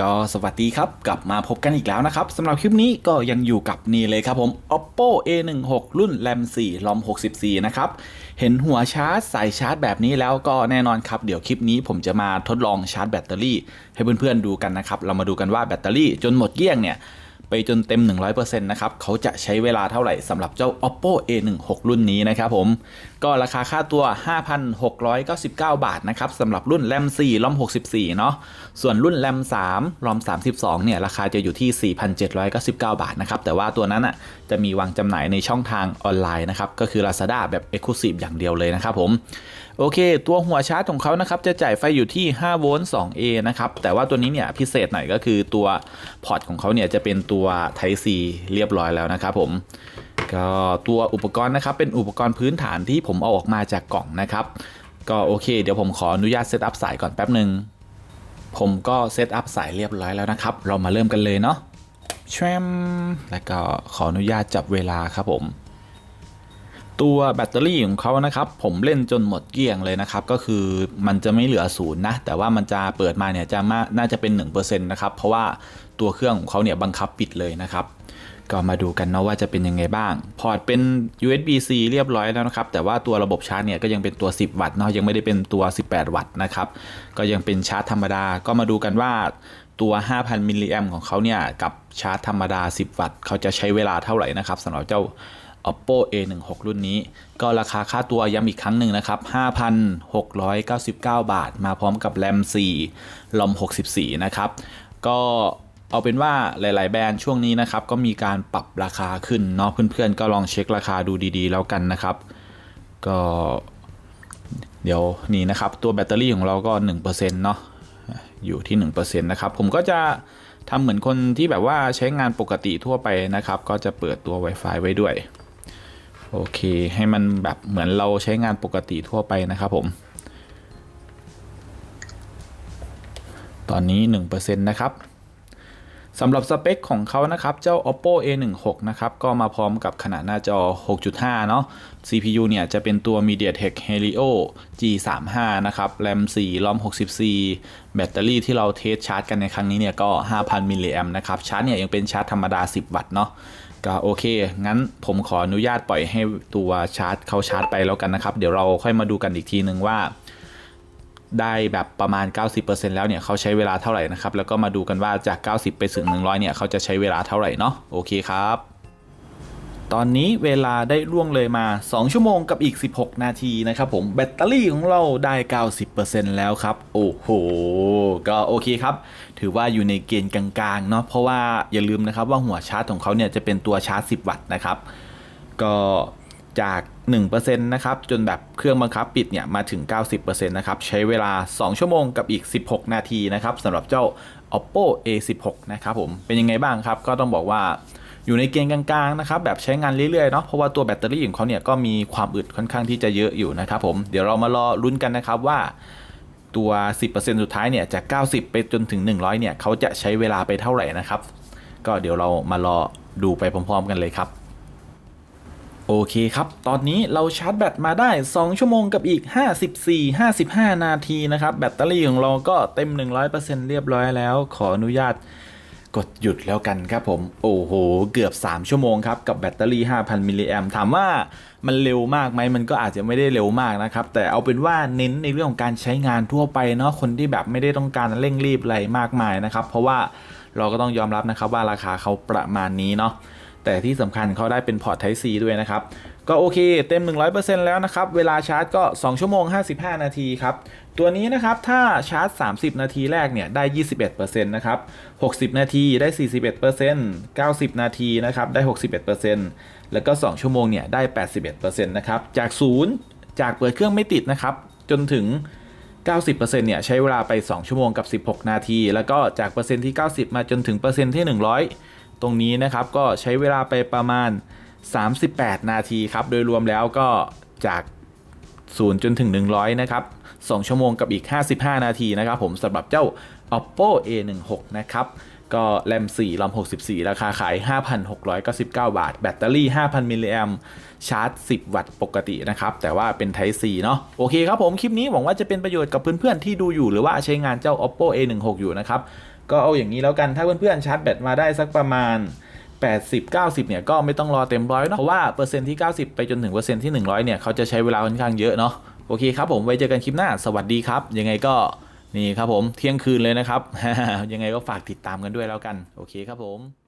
ก็สวัสดีครับ กลับมาพบกันอีกแล้วนะครับสำหรับคลิปนี้ก็ยังอยู่กับนี่เลยครับผม oppo a16 รุ่น ram 4 rom 64 นะครับ เห็นหัวชาร์จสายชาร์จแบบนี้แล้วก็แน่นอนครับ เดี๋ยวคลิปนี้ผมจะมาทดลองชาร์จแบตเตอรี่ ให้เพื่อนๆดูกันนะครับ เรามาดูกันว่าแบตเตอรี่จนหมดเกลี้ยงเนี่ย ไปจนเต็ม 100%นะครับเขาจะใช้เวลาเท่าไหร่สำหรับเจ้า oppo a16 รุ่นนี้นะครับผม ก็ราคาค่าตัว 5,699 บาทนะครับสำหรับรุ่น RAM 4 ROM 64 เนาะส่วนรุ่น RAM 3 ROM 32 เนี่ย ราคาจะอยู่ที่ 4,799 บาทนะครับ แต่ว่าตัวนั้นอะจะมีวางจำหน่ายในช่องทางออนไลน์นะครับ ก็คือ Lazada แบบ Exclusive อย่างเดียวเลยนะครับผมโอเค ตัวหัวชาร์จของเขานะครับ จะจ่ายไฟอยู่ที่5โวลต์ 2A นะครับ แต่ว่าตัวนี้เนี่ยพิเศษหน่อยก็คือตัวพอร์ตของเขาเนี่ยจะเป็นตัวัว Type C เรียบร้อยแล้วนะครับผมก็ตัวอุปกรณ์นะครับเป็นอุปกรณ์พื้นฐานที่ผมเอาออกมาจากกล่องนะครับ ก็โอเคเดี๋ยวผมขออนุญาตเซตอัพสายก่อนแป๊บหนึ่งผมก็เซตอัพสายเรียบร้อยแล้วนะครับ เรามาเริ่มกันเลยเนาะแชมแล้วก็ขออนุญาตจับเวลาครับผม ตัวแบตเตอรี่ของเขานะครับผมเล่นจนหมดเกลี้ยงเลยนะครับ ก็คือมันจะไม่เหลือศูนย์นะ แต่ว่ามันจะเปิดมาเนี่ยจะมาน่าจะเป็น1%นะครับ เพราะว่าตัวเครื่องของเขาเนี่ยบังคับปิดเลยนะครับ ก็มาดูกันเนาะว่าจะเป็นยังไงบ้าง พอร์ตเป็น USB-C เรียบร้อยแล้วนะครับ แต่ว่าตัวระบบชาร์จเนี่ยก็ยังเป็นตัว 10 วัตต์เนาะยังไม่ได้เป็นตัว 18 วัตต์นะครับ ก็ยังเป็นชาร์จธรรมดา ก็มาดูกันว่าตัว 5,000มิลลิแอมของเขาเนี่ยกับชาร์จธรรมดา 10 วัตต์เขาจะใช้เวลาเท่าไหร่นะครับสำหรับเจ้า oppo a16 รุ่นนี้ ก็ราคาค่าตัวย้ำอีกครั้งหนึ่งนะครับ 5,699 บาท มาพร้อมกับ RAM 4 ROM 64 นะครับ ก็เอาเป็นว่าหลาย ๆ แบรนด์ช่วงนี้นะครับ ก็มีการปรับราคาขึ้นเนาะเพื่อน ๆ ก็ลองเช็คราคาดูดี ๆ แล้วกันนะครับ ก็เดี๋ยวนี่นะครับ ตัวแบตเตอรี่ของเราก็ 1%เนาะอยู่ที่1%นะครับ ผมก็จะทำเหมือนคนที่แบบว่าใช้งานปกติทั่วไปนะครับ ก็จะเปิดตัว Wi-Fi ไว้ด้วย โอเค ให้มันแบบเหมือนเราใช้งานปกติทั่วไปนะครับผม ตอนนี้ 1%นะครับสำหรับสเปคของเขานะครับ เจ้า oppo a16 นะครับ ก็มาพร้อมกับขนาดหน้าจอ 6.5 เนาะ CPU เนี่ย จะเป็นตัว MediaTek Helio G35 นะครับ RAM 4 ROM 64 แบตเตอรี่ที่เราเทสชาร์จกันในครั้งนี้เนี่ย ก็ 5,000 มิลลิแอมนะครับ ชาร์จเนี่ย ยังเป็นชาร์จธรรมดา 10 วัตต์เนาะ ก็โอเค งั้นผมขออนุญาตปล่อยให้ตัวชาร์จเขาชาร์จไปแล้วกันนะครับ เดี๋ยวเราค่อยมาดูกันอีกทีนึงว่า ได้แบบประมาณ 90%แล้วเนี่ยเขาใช้เวลาเท่าไหร่นะครับ แล้วก็มาดูกันว่าจาก 90 ไปถึง 100 เนี่ยเขาจะใช้เวลาเท่าไหร่เนาะ โอเคครับ ตอนนี้เวลาได้ล่วงเลยมา 2 ชั่วโมงกับอีก 16 นาทีนะครับผมแบตเตอรี่ของเราได้ 90%แล้วครับ โอ้โห ก็โอเคครับ ถือว่าอยู่ในเกณฑ์กลางๆเนาะเพราะว่าอย่าลืมนะครับว่าหัวชาร์จของเขาเนี่ยจะเป็นตัวชาร์จ 10 วัตต์นะครับ ก็จาก 1%นะครับ จนแบบเครื่องบังคับปิดเนี่ย มาถึง 90%นะครับ ใช้เวลา 2 ชั่วโมงกับอีก 16 นาทีนะครับสำหรับเจ้า oppo a16 นะครับผมเป็นยังไงบ้างครับ ก็ต้องบอกว่า อยู่ในเกณฑ์กลางๆนะครับแบบใช้งานเรื่อยๆเนาะเพราะว่าตัวแบตเตอรี่ของเขาเนี่ยก็มีความอึดค่อนข้างที่จะเยอะอยู่นะครับผมเดี๋ยวเรามารอลุ้นกันนะครับว่าตัว 10%สุดท้ายเนี่ยจาก 90 ไปจนถึง 100 เนี่ยเขาจะใช้เวลาไปเท่าไหร่นะครับ ก็เดี๋ยวเรามารอดูไปพร้อม ๆ กันเลยครับ โอเคครับ ตอนนี้เราชาร์จแบตมาได้ 2 ชั่วโมงกับอีก 54 55 นาทีนะครับ แบตเตอรี่ของเราก็เต็ม 100%เรียบร้อยแล้ว ขออนุญาต กดหยุดแล้วกันครับผม โอ้โห เกือบ 3 ชั่วโมงครับ กับแบตเตอรี่ 5,000 มิลลิแอมถามว่ามันเร็วมากไหมมันก็อาจจะไม่ได้เร็วมากนะครับ แต่เอาเป็นว่าเน้นในเรื่องของการใช้งานทั่วไปเนาะคนที่แบบไม่ได้ต้องการเร่งรีบอะไรมากมายนะครับ เพราะว่าเราก็ต้องยอมรับนะครับว่าราคาเขาประมาณนี้เนาะแต่ที่สำคัญเขาได้เป็นพอร์ต Type C ด้วยนะครับ ก็โอเคเต็ม 100%แล้วนะครับ เวลาชาร์จก็ 2 ชั่วโมง 55 นาทีครับ ตัวนี้นะครับถ้าชาร์จ 30 นาทีแรกเนี่ยได้ 21%นะครับ 60 นาทีได้ 41% 90 นาทีนะครับได้ 61%แล้วก็ 2 ชั่วโมงเนี่ยได้ 81%นะครับ จาก 0 จากเปิดเครื่องไม่ติดนะครับ จนถึง 90%เนี่ยใช้เวลาไป 2 ชั่วโมงกับ 16 นาที แล้วก็จากเปอร์เซ็นต์ที่ 90 มาจนถึงเปอร์เซ็นต์ที่ 100 ตรงนี้นะครับก็ใช้เวลาไปประมาณ 38 นาทีครับ โดยรวมแล้วก็จาก 0 จนถึง 100 นะครับ 2 ชั่วโมงกับอีก 55 นาทีนะครับผมสำหรับเจ้า oppo a16 นะครับ ก็แรม4 ROM 64 ราคาขาย 5,699 บาท แบตเตอรี่ 5,000 มิลลิแอมชาร์จ 10 วัตต์ปกตินะครับ แต่ว่าเป็น Type C เนาะโอเคครับผมคลิปนี้หวังว่าจะเป็นประโยชน์กับเพื่อนๆ ที่ดูอยู่หรือว่าใช้งานเจ้า oppo a16 อยู่นะครับ ก็เอาอย่างนี้แล้วกันถ้าเพื่อนๆชาร์จแบตมาได้สักประมาณ 80 90เนี่ยก็ไม่ต้องรอเต็มร้อยเนาะเพราะว่าเปอร์เซ็นต์ที่ 90 ไปจนถึงเปอร์เซ็นต์ที่ 100เนี่ยเขาจะใช้เวลาค่อนข้างเยอะเนาะโอเคครับผมไว้เจอกันคลิปหน้าสวัสดีครับ ยังไงก็นี่ครับผมเที่ยงคืนเลยนะครับ ยังไงก็ฝากติดตามกันด้วยแล้วกัน โอเคครับผม